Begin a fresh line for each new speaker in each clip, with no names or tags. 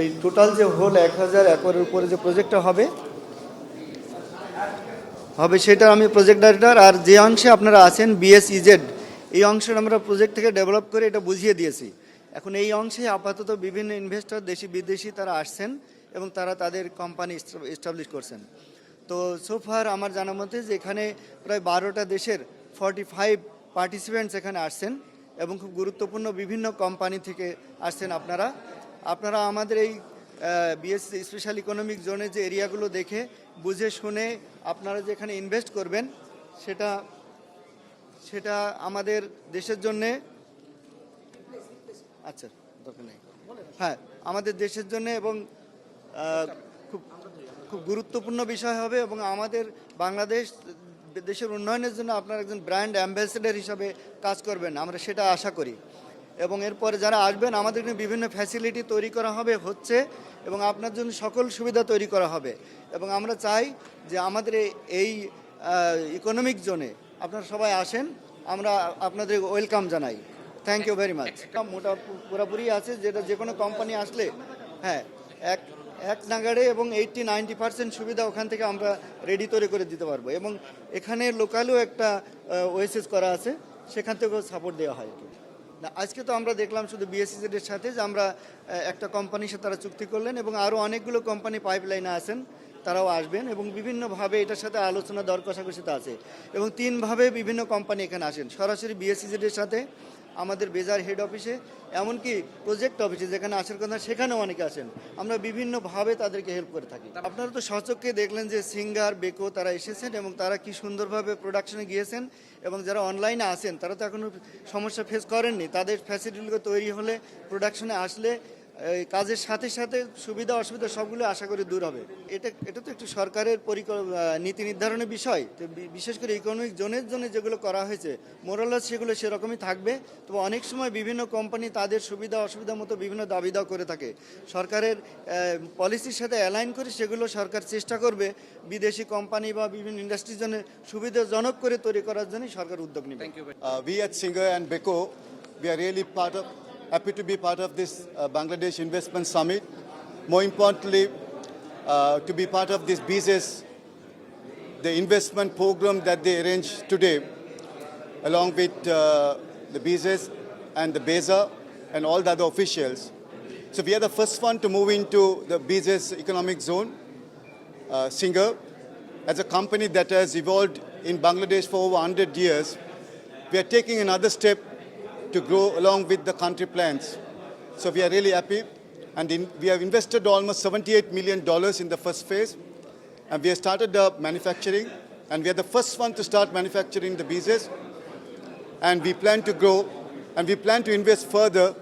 এই টোটাল যে হোল এক হাজার একরের উপরে যে প্রজেক্টটা হবে হবে সেটা আমি প্রজেক্ট ডাইরেক্টর আর যে অংশে আপনারা আছেন বিএসইজেড এই অংশের আমরা প্রজেক্ট থেকে ডেভেলপ করে এটা বুঝিয়ে দিয়েছি। এখন এই অংশে আপাতত বিভিন্ন ইনভেস্টর দেশি বিদেশি তারা আসছেন এবং তারা তাদের কোম্পানি এস্টাবলিশ করছেন। তো সোফার আমার জানা মতে যে এখানে প্রায় বারোটা দেশের ফর্টি ফাইভ পার্টিসিপেন্টস এখানে আসছেন এবং খুব গুরুত্বপূর্ণ বিভিন্ন কোম্পানি থেকে আসছেন আপনারা। আপনারা আমাদের এই বিএসসি স্পেশাল ইকোনমিক জোনে যে এরিয়াগুলো দেখে বুঝে শুনে আপনারা যেখানে ইনভেস্ট করবেন, সেটা সেটা আমাদের দেশের জন্যে আচ্ছা দরকার নেই। হ্যাঁ আমাদের দেশের জন্য এবং খুব খুব গুরুত্বপূর্ণ বিষয় হবে এবং আমাদের বাংলাদেশ দেশের উন্নয়নের জন্য আপনার একজন ব্র্যান্ড অ্যাম্বাসেডার হিসাবে কাজ করবেন, আমরা সেটা আশা করি। এবং এরপরে যারা আসবেন, আমাদের কিন্তু বিভিন্ন ফ্যাসিলিটি তৈরি করা হবে, হচ্ছে, এবং আপনার জন্য সকল সুবিধা তৈরি করা হবে। এবং আমরা চাই যে আমাদের এই- ইকোনমিক জোনে আপনারা সবাই আসেন, আমরা আপনাদের ওয়েলকাম জানাই। থ্যাংক ইউ ভেরি মাচ মোটা পুরোপুরি আছে, যেটা যে কোনো কোম্পানি আসলে হ্যাঁ এক এক নাগাড়ে এবং এইটটি নাইনটি পার্সেন্ট সুবিধা ওখান থেকে আমরা রেডি তৈরি করে দিতে পারব। এবং এখানে লোকালও একটা ওয়েসিস করা আছে, সেখান থেকেও সাপোর্ট দেওয়া হয়। না, আজকে তো আমরা দেখলাম শুধু বিএসসিজেড এর সাথে যে আমরা একটা কোম্পানির সাথে তারা চুক্তি করলেন এবং আরও অনেকগুলো কোম্পানি পাইপলাইনে আছেন, তারাও আসবেন এবং বিভিন্নভাবে এটার সাথে আলোচনা দর কষাকষিতে আছে এবং তিনভাবে বিভিন্ন কোম্পানি এখানে আসেন। সরাসরি বিএসসিজেড এর সাথে আমাদের বেজার হেড অফিসে এমনকি প্রজেক্ট অফিসে যেখানে আসার কথা, সেখানেও অনেকে আসেন আমরা বিভিন্নভাবে তাদেরকে হেল্প করে থাকি। আপনারা তো সচককে দেখলেন যে সিঙ্গার বেকো তারা এসেছেন এবং তারা কি সুন্দরভাবে প্রোডাকশনে গিয়েছেন এবং যারা অনলাইনে আসেন তারা তো এখনও সমস্যা ফেস করেননি। তাদের ফ্যাসিলিটিগুলো তৈরি হলে প্রোডাকশনে আসলে কাজের সাথে সাথে সুবিধা অসুবিধা সবগুলো আশা করি দূর হবে। এটা এটা তো একটু সরকারের নীতি নির্ধারণের বিষয়। তো বিশেষ করে ইকোনমিক জোনের জন্য যেগুলো করা হয়েছে মোরালাস সেগুলো সেরকমই থাকবে। তবে অনেক সময় বিভিন্ন কোম্পানি তাদের সুবিধা অসুবিধা মতো বিভিন্ন দাবি দাওয়া করে থাকে। সরকারের পলিসির সাথে অ্যালাইন করে সেগুলো সরকার চেষ্টা করবে বিদেশি কোম্পানি বা বিভিন্ন ইন্ডাস্ট্রির জন্য সুবিধাজনক করে তৈরি করার জন্যই সরকার উদ্যোগ নেবে।
We at Singer and Beko, we are really part of, happy to be part of this uh, Bangladesh Investment Summit. More importantly, uh, to be part of this BISES, the investment program that they arranged today, along with uh, the BISES and the BESA and all the other officials. So we are the first one to move into the BISES economic zone. uh, Singer, as a company that has evolved in Bangladesh for over 100 years, we are taking another step to grow along with the country plans. So we are really happy. And in, we have invested almost $78 million in the first phase. And we have started the manufacturing. And we are the first one to start manufacturing the beezes. And we plan to grow. And we plan to invest further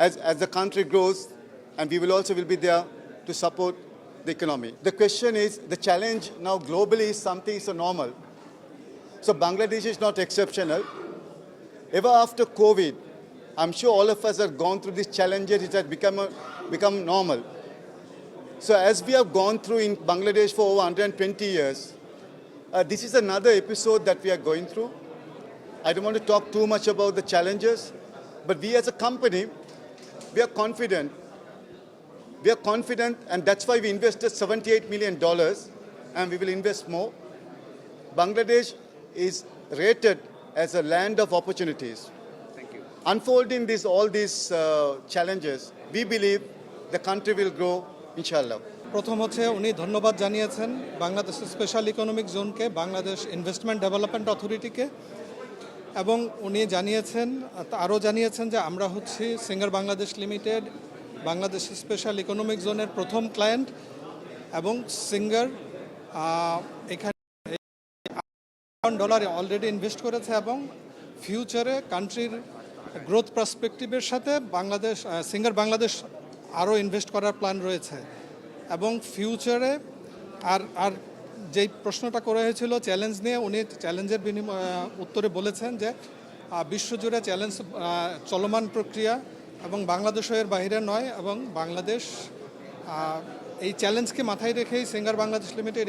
as, as the country grows. And we will also will be there to support the economy. The question is, the challenge now globally is something so normal. So Bangladesh is not exceptional. Ever after COVID, I'm sure all of us have gone through these challenges, it has become, a, become normal. So as we have gone through in Bangladesh for over 120 years, uh, this is another episode that we are going through. I don't want to talk too much about the challenges, but we as a company, we are confident. We are confident, and that's why we invested $78 million, and we will invest more. Bangladesh is rated as a land of opportunities. Thank you. Unfolding this, all these uh, challenges, we believe the country will grow, inshallah.
প্রথম হচ্ছে উনি ধন্যবাদ জানিয়েছেন Bangladesh special economic জোনকে Bangladesh investment development অথরিটিকে এবং উনি জানিয়েছেন আরও জানিয়েছেন যে আমরা হচ্ছি Singer Bangladesh limited Bangladesh special economic জোনের প্রথম ক্লায়েন্ট এবং সিঙ্গার এখানে ডলার অলরেডি ইনভেস্ট করেছে এবং ফিউচারে কান্ট্রির গ্রোথ পার্সপেক্টিভের সাথে বাংলাদেশ সিঙ্গার বাংলাদেশ আরও ইনভেস্ট করার প্ল্যান রয়েছে। এবং ফিউচারে আর আর যেই প্রশ্নটা করা হয়েছিল চ্যালেঞ্জ নিয়ে, উনি চ্যালেঞ্জের বিনিময় উত্তরে বলেছেন যে বিশ্বজুড়ে চ্যালেঞ্জ চলমান প্রক্রিয়া এবং বাংলাদেশের বাইরে নয় এবং বাংলাদেশ এই চ্যালেঞ্জকে মাথায় রেখেই সিঙ্গার বাংলাদেশ লিমিটেড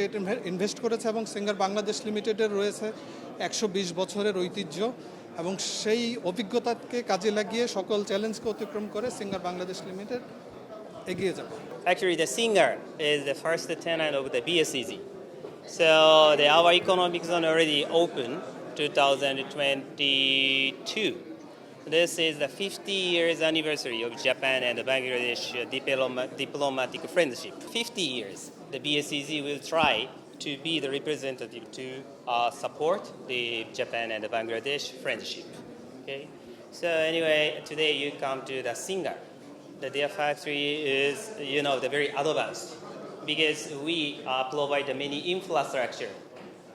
ইনভেস্ট করেছে এবং সিঙ্গার বাংলাদেশ লিমিটেডের রয়েছে একশো বিশ বছরের ঐতিহ্য এবং সেই অভিজ্ঞতাকে কাজে লাগিয়ে সকল চ্যালেঞ্জকে অতিক্রম করে সিঙ্গার বাংলাদেশ লিমিটেড এগিয়ে যাব
Actually, the singer is the first tenant of the BSEZ. So the, our economic zone already open 2022. This is the 50 years anniversary of Japan and Bangladesh uh, diploma- diplomatic friendship. 50 years. The BSEZ will try to be the representative to uh, support the Japan and the Bangladesh friendship. Okay. So anyway, today you come to the singer. The Deer factory is, you know, the very advanced because we uh, provide many infrastructure,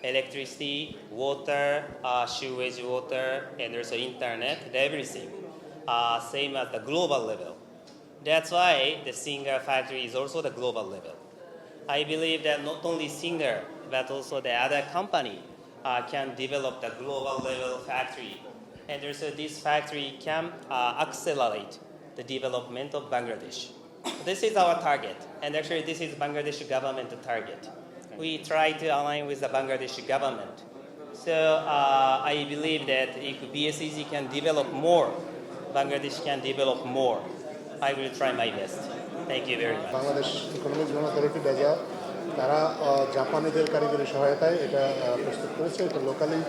electricity, water, uh, sewage water, and also internet, everything, uh, same at the global level. That's why the Singer factory is also the global level. I believe that not only Singer, but also the other company uh, can develop the global level factory. And also this factory can uh, accelerate the development of Bangladesh. This is our target, and actually this is Bangladesh government target. We try to align with the Bangladesh government. So uh, I believe that if BSEG can develop more, Bangladesh can develop more. I will try my best. Thank you very much.
Bangladesh economic zone authority ডাজা তারা জাপানিদের কারিগরি সহায়তায় এটা প্রস্তুত করেছে এটা locally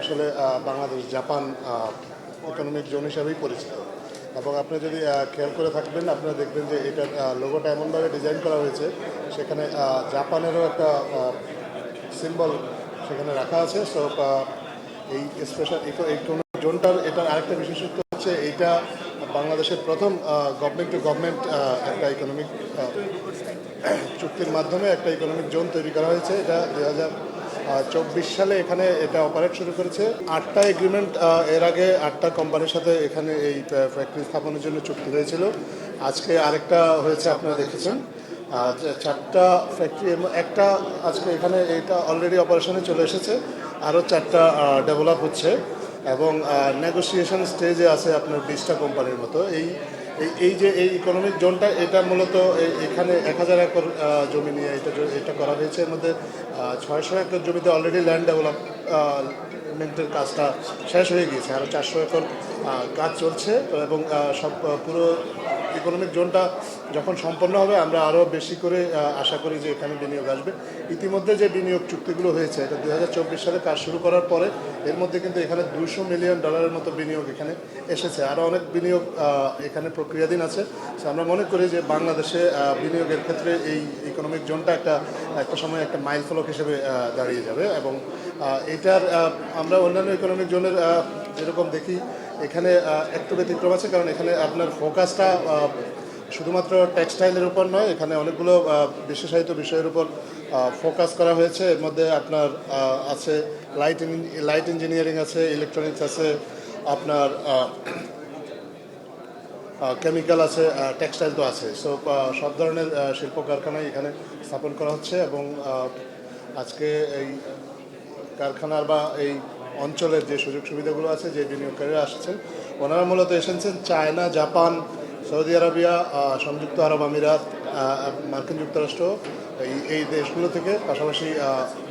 আসলে Bangladesh Japan economic zone হিসাবেই পরিচিত এবং আপনি যদি খেয়াল করে থাকবেন, আপনারা দেখবেন যে এটার লোগোটা এমনভাবে ডিজাইন করা হয়েছে। সেখানে জাপানেরও একটা সিম্বল সেখানে রাখা আছে। সো এই স্পেশাল ইকোনমিক জোনটার, এটার আরেকটা বিশেষত্ব হচ্ছে এইটা বাংলাদেশের প্রথম গভর্নমেন্ট টু গভর্নমেন্ট একটা ইকোনমিক চুক্তির মাধ্যমে একটা ইকোনমিক জোন তৈরি করা হয়েছে। এটা দুই হাজার চব্বিশ সালে এখানে এটা অপারেট শুরু করেছে। আটটা এগ্রিমেন্ট এর আগে আটটা কোম্পানির সাথে এখানে এই ফ্যাক্টরি স্থাপনের জন্য চুক্তি হয়েছিল। আজকে আরেকটা হয়েছে, আপনারা দেখেছেন। চারটা ফ্যাক্টরি একটা আজকে এখানে এটা অলরেডি অপারেশনে চলে এসেছে। আরও চারটা ডেভেলপ হচ্ছে। এবং নেগোসিয়েশন স্টেজে আছে আপনার বিশটা কোম্পানির মতো। এই এই- যে এই ইকোনমিক জোনটা এটা মূলত এখানে এক হাজার একর জমি নিয়ে এটা এটা করা হয়েছে। এর মধ্যে ছয়শো একর জমিতে অলরেডি ল্যান্ড ডেভেলপ ডেভেলপমেন্টের কাজটা শেষ হয়ে গিয়েছে। আরও চারশো একর কাজ চলছে এবং সব পুরো ইকোনমিক জোনটা যখন সম্পন্ন হবে, আমরা আরও বেশি করে আশা করি যে এখানে বিনিয়োগ আসবে। ইতিমধ্যে যে বিনিয়োগ চুক্তিগুলো হয়েছে, এটা দু হাজার চব্বিশ সালে কাজ শুরু করার পরে এর মধ্যে কিন্তু এখানে দুশো মিলিয়ন ডলারের মতো বিনিয়োগ এখানে এসেছে। আরও অনেক বিনিয়োগ এখানে প্রক্রিয়াধীন আছে। আমরা মনে করি যে বাংলাদেশে বিনিয়োগের ক্ষেত্রে এই ইকোনমিক জোনটা একটা একটা সময় একটা মাইল ফলক হিসেবে দাঁড়িয়ে যাবে এবং এটার আমরা অন্যান্য ইকোনমিক জোনের যেরকম দেখি এখানে একটু ব্যতিক্রম আছে, কারণ এখানে আপনার ফোকাসটা শুধুমাত্র টেক্সটাইলের উপর নয়, এখানে অনেকগুলো বিশেষায়িত বিষয়ের উপর ফোকাস করা হয়েছে। এর মধ্যে আপনার আছে লাইট লাইট ইঞ্জিনিয়ারিং আছে, ইলেকট্রনিক্স আছে, আপনার কেমিক্যাল আছে টেক্সটাইল তো আছে। সো সব ধরনের শিল্প কারখানাই এখানে স্থাপন করা হচ্ছে এবং আজকে এই কারখানার বা এই অঞ্চলের যে সুযোগ সুবিধাগুলো আছে, যে বিনিয়োগকারীরা আসছেন, ওনারা মূলত এসেছেন চায়না, জাপান, সৌদি আরবিয়া সংযুক্ত আরব আমিরাত মার্কিন যুক্তরাষ্ট্র, এই এই দেশগুলো থেকে পাশাপাশি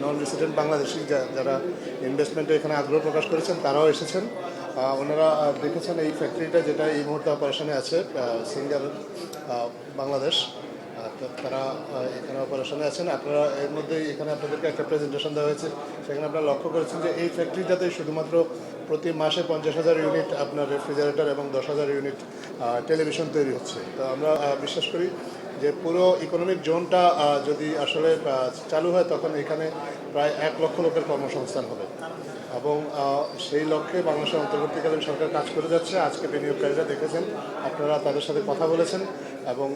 নন রেসিডেন্ট বাংলাদেশি যারা ইনভেস্টমেন্টে এখানে আগ্রহ প্রকাশ করেছেন, তারাও এসেছেন। ওনারা দেখেছেন এই ফ্যাক্টরিটা যেটা এই মুহূর্তে অপারেশনে আছে সিঙ্গার বাংলাদেশ। তারা এখানে অপারেশনে আছেন। আপনারা এর মধ্যে এখানে আপনাদেরকে একটা প্রেজেন্টেশন দেওয়া হয়েছে। সেখানে আপনারা লক্ষ্য করেছেন যে এই ফ্যাক্টরিটাতে শুধুমাত্র প্রতি মাসে পঞ্চাশ হাজার ইউনিট আপনার রেফ্রিজারেটর এবং দশ হাজার ইউনিট টেলিভিশন তৈরি হচ্ছে। তো আমরা বিশ্বাস করি যে পুরো ইকোনমিক জোনটা যদি আসলে চালু হয়, তখন এখানে প্রায় এক লক্ষ লোকের কর্মসংস্থান হবে। এবং সেই লক্ষ্যে বাংলাদেশের অন্তর্বর্তীকালীন সরকার কাজ করে যাচ্ছে। আজকে বিনিয়োগকারীরা দেখেছেন, আপনারা তাদের সাথে কথা বলেছেন। এবং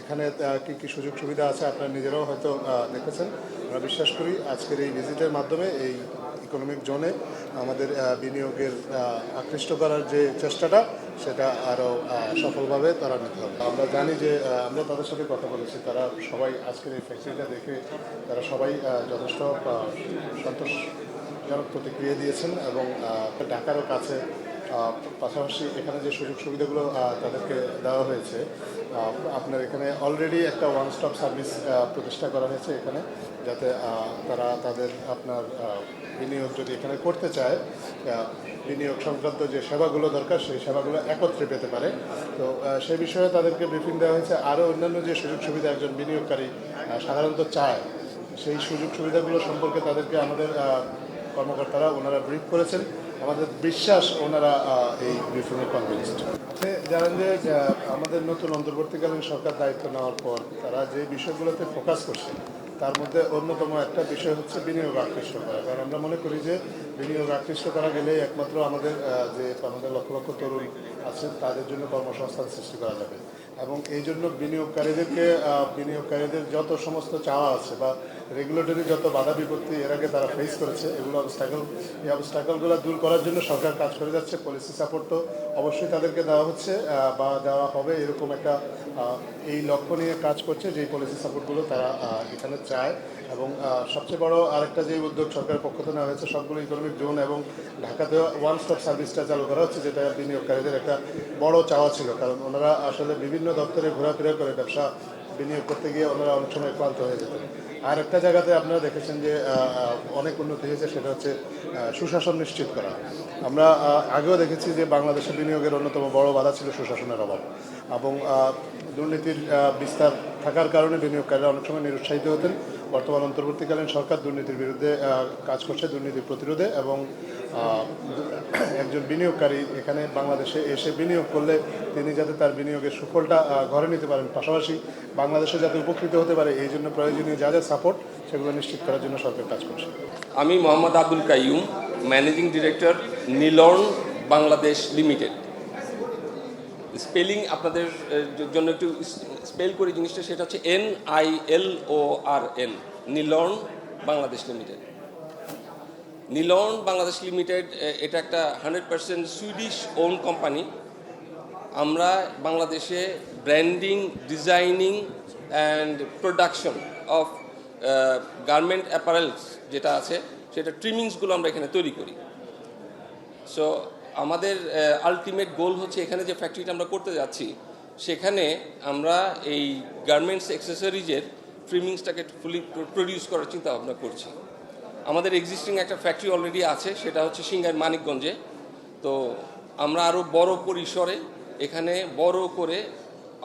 এখানে কী কী সুযোগ সুবিধা আছে আপনারা নিজেরাও হয়তো দেখেছেন। আমরা বিশ্বাস করি আজকের এই ভিজিটের মাধ্যমে এই ইকোনমিক জোনে আমাদের বিনিয়োগের আকৃষ্ট করার যে চেষ্টাটা, সেটা আরও সফলভাবে ত্বরান্বিত হবে। আমরা জানি যে আমরা তাদের সাথে কথা বলেছি। তারা সবাই আজকের এই ফ্যাক্টরিটা দেখে তারা সবাই যথেষ্ট সন্তোষজনক প্রতিক্রিয়া দিয়েছেন এবং ঢাকারও কাছে পাশাপাশি এখানে যে সুযোগ সুবিধাগুলো তাদেরকে দেওয়া হয়েছে আপনার এখানে অলরেডি একটা ওয়ান স্টপ সার্ভিস প্রতিষ্ঠা করা হয়েছে এখানে, যাতে তারা তাদের আপনার বিনিয়োগ যদি এখানে করতে চায় বিনিয়োগ সংক্রান্ত যে সেবাগুলো দরকার, সেই সেবাগুলো একত্রে পেতে পারে। তো সেই বিষয়ে তাদেরকে ব্রিফিং দেওয়া হয়েছে। আরও অন্যান্য যে সুযোগ সুবিধা একজন বিনিয়োগকারী সাধারণত চায়, সেই সুযোগ সুবিধাগুলো সম্পর্কে তাদেরকে আমাদের কর্মকর্তারা ওনারা ব্রিফ করেছেন। আমাদের বিশ্বাস ওনারা এই ব্রিফিংয়ে কনভিন্সড জানেন যে আমাদের নতুন অন্তর্বর্তীকালীন সরকার দায়িত্ব নেওয়ার পর তারা যে বিষয়গুলোতে ফোকাস করছে, তার মধ্যে অন্যতম একটা বিষয় হচ্ছে বিনিয়োগ আকৃষ্ট করা কারণ আমরা মনে করি যে, বিনিয়োগ আকৃষ্ট করা গেলেই একমাত্র আমাদের যে আমাদের লক্ষ লক্ষ তরুণ আছে, তাদের জন্য কর্মসংস্থান সৃষ্টি করা যাবে। এবং এই জন্য বিনিয়োগকারীদেরকে বিনিয়োগকারীদের যত সমস্ত চাওয়া আছে বা রেগুলেটরি যত বাধা বিপত্তি এর আগে তারা ফেস করেছে, এগুলো অবস্টাকল এই অবস্টাকলগুলো দূর করার জন্য সরকার কাজ করে যাচ্ছে পলিসি সাপোর্ট তো অবশ্যই তাদেরকে দেওয়া হচ্ছে বা দেওয়া হবে, এরকম একটা এই লক্ষ্য নিয়ে কাজ করছে যে পলিসি সাপোর্টগুলো তারা এখানে চায়। এবং সবচেয়ে বড় আরেকটা যে উদ্যোগ সরকারের পক্ষ থেকে নেওয়া হয়েছে, সবগুলো ইকোনমিক জোন এবং ঢাকাতে ওয়ান স্টপ সার্ভিসটা চালু করা হচ্ছে, যেটা বিনিয়োগকারীদের একটা বড় চাওয়া ছিল। কারণ ওনারা আসলে বিভিন্ন দপ্তরে ঘোরাফেরা করে ব্যবসা বিনিয়োগ করতে গিয়ে ওনারা অনেক সময় ক্লান্ত হয়ে যেতেন। আর একটা জায়গাতে আপনারা দেখেছেন যে অনেক উন্নতি হয়েছে, সেটা হচ্ছে সুশাসন নিশ্চিত করা। আমরা আগেও দেখেছি যে বাংলাদেশে বিনিয়োগের অন্যতম বড় বাধা ছিল সুশাসনের অভাব। এবং দুর্নীতির বিস্তার থাকার কারণে বিনিয়োগকারীরা অনেক সময় নিরুৎসাহিত হতেন। বর্তমান অন্তর্বর্তীকালীন সরকার দুর্নীতির বিরুদ্ধে কাজ করছে দুর্নীতি প্রতিরোধে এবং একজন বিনিয়োগকারী এখানে বাংলাদেশে এসে বিনিয়োগ করলে তিনি যাতে তার বিনিয়োগের সুফলটা ঘরে নিতে পারেন। পাশাপাশি বাংলাদেশে যাতে উপকৃত হতে পারে, এই জন্য প্রয়োজনীয় যা যা সাপোর্ট, সেগুলো নিশ্চিত করার জন্য সরকার কাজ করছে।
আমি Mohammad Abdul Kaiyum, managing director, Nilorn Bangladesh limited. Spelling আপনাদের জন্য একটু স্পেল করি জিনিসটা, সেটা হচ্ছে N I L O R N Nilorn Bangladesh limited. Nilorn Bangladesh limited এটা একটা hundred percent Swedish own company. আমরা বাংলাদেশে branding, designing and production of garment apparels যেটা আছে, সেটা ট্রিমিংসগুলো আমরা এখানে তৈরি করি। সো আমাদের আলটিমেট গোল হচ্ছে এখানে যে ফ্যাক্টরিটা আমরা করতে যাচ্ছি, সেখানে আমরা এই গার্মেন্টস অ্যাক্সেসরিজের ফ্রিমিংসটাকে ফুলি প্রডিউস করার চিন্তা ভাবনা করছি। আমাদের এক্সিস্টিং একটা ফ্যাক্টরি অলরেডি আছে, সেটা হচ্ছে সিঙ্গার মানিকগঞ্জে। তো আমরা আরও বড় পরিসরে এখানে বড় করে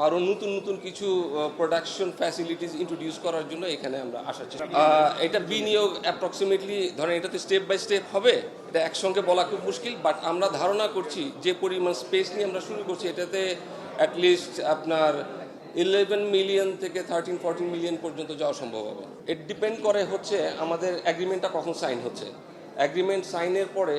আরও নতুন নতুন কিছু প্রোডাকশন ফ্যাসিলিটিস ইন্ট্রোডিউস করার জন্য এখানে আমরা আসার চেষ্টা এটা বিনিয়োগ অ্যাপ্রক্সিমেটলি ধরেন এটা তো স্টেপ বাই স্টেপ হবে, এটা একসঙ্গে বলা খুব মুশকিল বাট আমরা ধারণা করছি যে পরিমাণ স্পেস নিয়ে আমরা শুরু করছি, এটাতে অ্যাটলিস্ট আপনার ইলেভেন মিলিয়ন থেকে থার্টিন ফোরটিন মিলিয়ন পর্যন্ত যাওয়া সম্ভব হবে। ইট ডিপেন্ড করে হচ্ছে আমাদের অ্যাগ্রিমেন্টটা কখন সাইন হচ্ছে। অ্যাগ্রিমেন্ট সাইনের পরে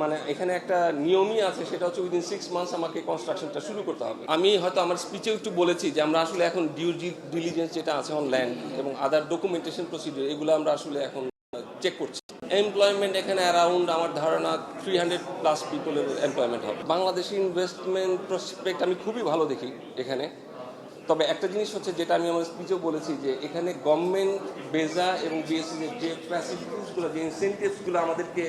মানে এখানে একটা নিয়মই আছে, সেটা হচ্ছে উইদিন সিক্স মান্থস আমাকে কনস্ট্রাকশনটা শুরু করতে হবে। আমি হয়তো আমার স্পিচেও একটু বলেছি যে আমরা আসলে এখন ডিউ ডিলিজেন্স যেটা আছে অন ল্যান্ড এবং আদার ডকুমেন্টেশন প্রসিডিউর এগুলো আমরা আসলে এখন চেক করছি। এমপ্লয়মেন্ট এখানে অ্যারাউন্ড আমার ধারণা থ্রি হান্ড্রেড প্লাস পিপলের এমপ্লয়মেন্ট হবে। বাংলাদেশি ইনভেস্টমেন্ট প্রসপেক্ট আমি খুবই ভালো দেখি এখানে। তবে একটা জিনিস হচ্ছে যেটা আমি আমার স্পিচেও বলেছি যে এখানে গভর্নমেন্ট বেজা এবং বিএসসি যে ফ্যাসিলিটিসগুলো যে ইনসেন্টিভসগুলো আমাদেরকে